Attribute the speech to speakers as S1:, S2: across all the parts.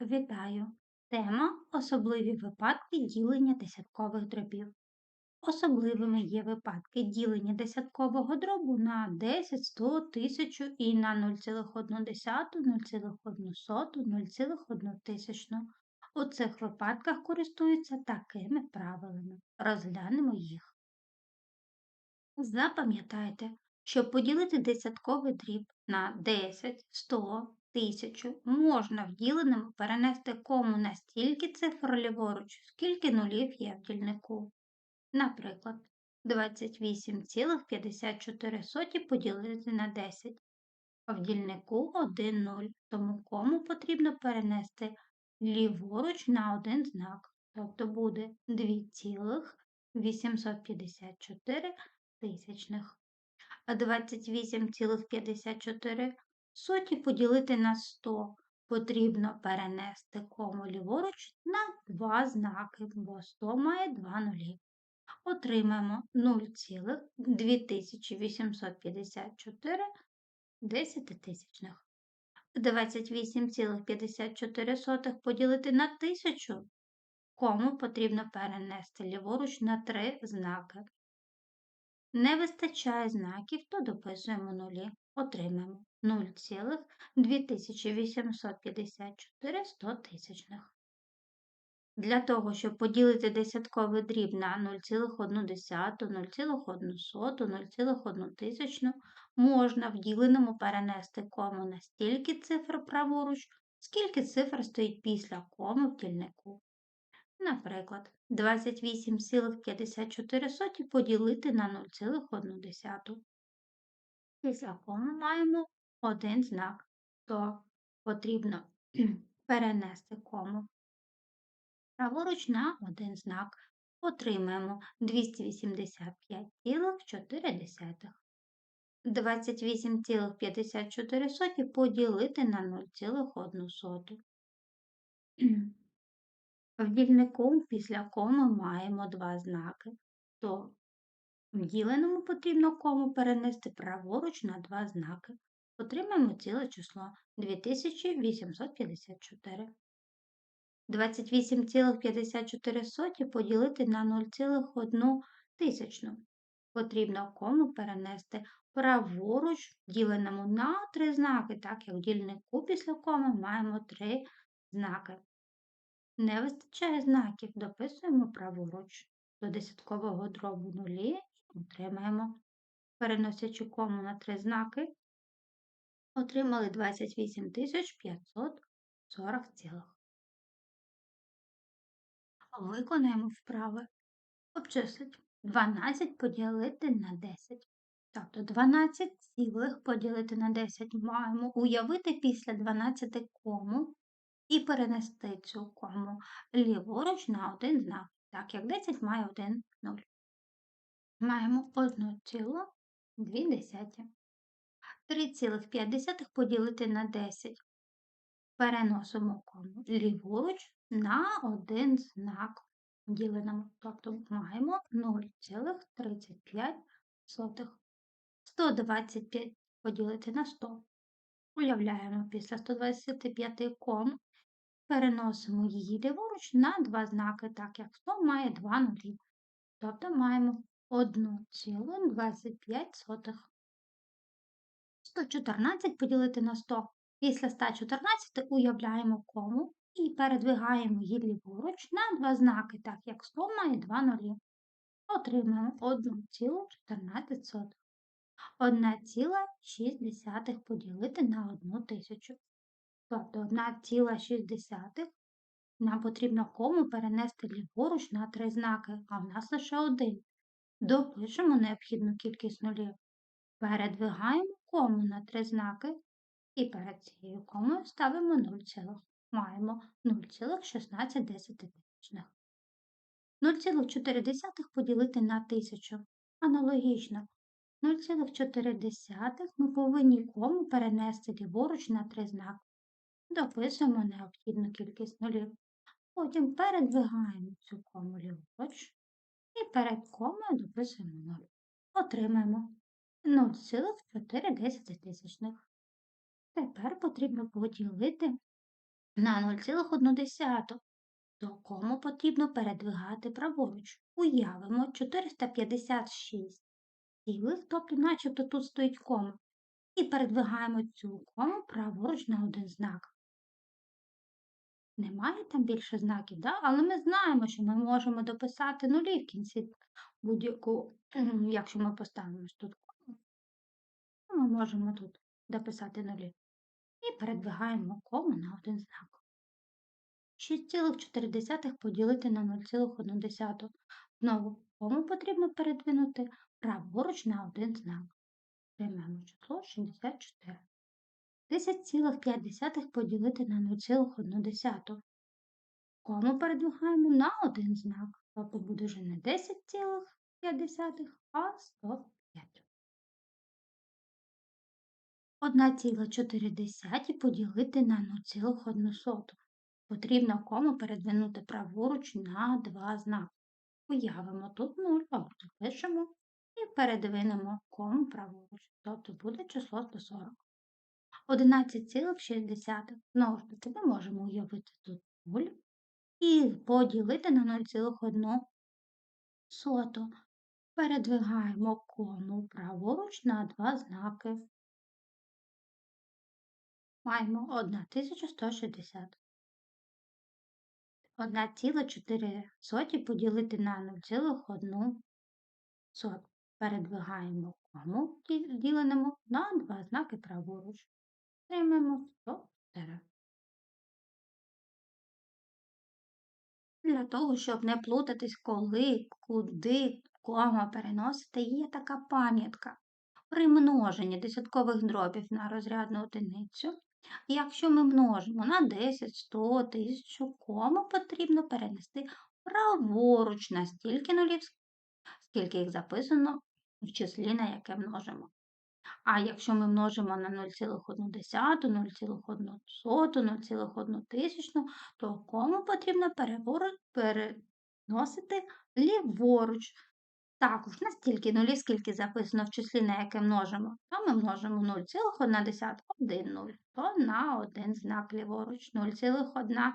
S1: Вітаю! Тема особливі випадки ділення десяткових дробів. Особливими є випадки ділення десяткового дробу на 10, 100, 1000 і на 0,1, 0,1, 0,1. У цих випадках користуються такими правилами. Розглянемо їх. Запам'ятайте, щоб поділити десятковий дріб на 10, 100, 1000, можна в діленому перенести кому на стільки цифр ліворуч, скільки нулів є в дільнику. Наприклад, 28,54 поділити на 10. В дільнику 1 0, тому кому потрібно перенести ліворуч на один знак, тобто буде 2,854 тисячних. А 28,54 соті поділити на 100 потрібно перенести кому ліворуч на два знаки, бо 100 має два нулі. Отримаємо 0,2854 десятитисячних. 28,54 поділити на 1000, кому потрібно перенести ліворуч на три знаки. Не вистачає знаків, то дописуємо нулі. Отримаємо 0,2854 стотисячних. Для того, щоб поділити десятковий дріб на 0,1, 0,1, 0,1 тисячну, можна в діленому перенести кому на стільки цифр праворуч, скільки цифр стоїть після коми в дільнику. Наприклад, 28,54 поділити на 0,1. Після кому маємо один знак, то потрібно перенести кому. Праворуч на один знак отримаємо 285,4. 28,54 поділити на 0,1. В дільнику після коми маємо два знаки, то в діленому потрібно кому перенести праворуч на два знаки. Отримаємо ціле число 2854. 28,54 поділити на 0,1 тисячну. Потрібно кому перенести праворуч діленому на три знаки, так як в дільнику після коми маємо три знаки. Не вистачає знаків, дописуємо праворуч. До десяткового дробу нулі і переносячи кому на три знаки, отримали 28 540 цілих. Виконаємо вправи. Обчислить 12 поділити на 10. Тобто 12 цілих поділити на 10 маємо уявити після 12 кому і перенести цю кому ліворуч на один знак, так як 10 має один 0. Маємо 1,2. 3,5 поділити на 10. Переносимо кому ліворуч на один знак діленому. Тобто маємо 0,35. 125 поділити на 100. Уявляємо після 125 ком Переносимо її ліворуч на два знаки, так як 100 має два нулі. Тобто маємо 1,25. 114 поділити на 100. Після 114 уявляємо кому і передвигаємо її ліворуч на два знаки, так як 100 має два нулі. Отримаємо 1,14. 1,6 поділити на 1 тисячу. Тобто 1,6 нам потрібно кому перенести ліворуч на три знаки, а в нас лише один. Допишемо необхідну кількість нулів. Передвигаємо кому на три знаки і перед цією комою ставимо 0, маємо 0,16. 0,4 поділити на 1000. Аналогічно 0,4 ми повинні кому перенести ліворуч на три знаки дописуємо необхідну кількість нулів. Потім передвигаємо цю кому ліворуч і перед комою дописуємо 0. Отримаємо 0,4. Тепер потрібно поділити на 0,1, то кому потрібно передвигати праворуч. Уявимо 456 цілих, тобто начебто тут стоїть кома. І передвигаємо цю кому праворуч на один знак. Немає там більше знаків, да? але ми знаємо, що ми можемо дописати нулі в кінці будь-яку, якщо ми поставимо тут кому, ми можемо тут дописати нулі. І передвигаємо кому на один знак. 6,4 поділити на 0,1. Знову кому потрібно передвинути праворуч на один знак. Приймемо число 64. 10,5 поділити на 0,1. Кому передвигаємо на один знак. Тобто буде вже не 10,5, а 105. 1,4 поділити на 0,1. Потрібно кому передвинути праворуч на два знаки. Уявимо тут 0, або тут пишемо і передвинемо кому праворуч. Тобто буде число 140. 11,6. Знову ж таки, ми можемо уявити тут 0 і поділити на 0,1. Передвигаємо кому праворуч на два знаки. Маємо 1160. 1,4 поділити на 0,1. Передвигаємо кому діленому на два знаки праворуч. Отримаємо 104. Для того, щоб не плутатись, коли, куди кома переносити, є така пам'ятка. При множенні десяткових дробів на розрядну одиницю. Якщо ми множимо на 10, 100, 1000, кому потрібно перенести праворуч на стільки нулів, скільки їх записано в числі, на яке множимо. А якщо ми множимо на 0,1, 0,1, 0,1 то кому потрібно переносити ліворуч. Також настільки нулі, скільки записано в числі, на яке множимо, то ми множимо 0,1, 1 0, то на один знак ліворуч, 0,1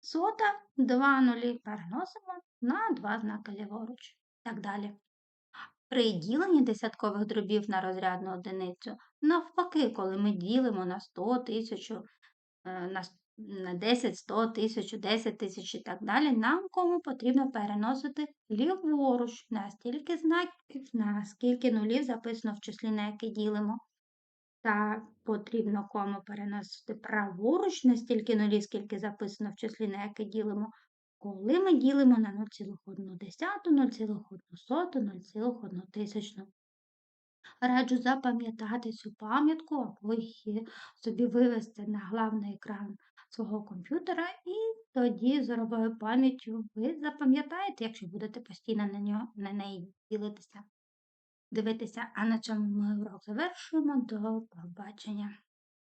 S1: сота, 2 нулі переносимо на два знаки ліворуч. Так далі. При діленні десяткових дробів на розрядну одиницю, навпаки, коли ми ділимо на 100 1000, е, на 10, 100 1000, 10 тисяч і так далі, нам кому потрібно переносити ліворуч. На стільки знаків, на скільки нулів записано в числі, на яке ділимо. Та потрібно кому переносити праворуч на стільки нулів, скільки записано в числі, на яке ділимо, коли ми ділимо на 0,1, 0,1, 0,1 тисячну. Раджу запам'ятати цю пам'ятку або її собі вивести на главний екран свого комп'ютера, і тоді зоровою пам'яттю ви запам'ятаєте, якщо будете постійно на, нього, на неї ділитися. Дивитися, а на цьому ми урок завершуємо. До побачення!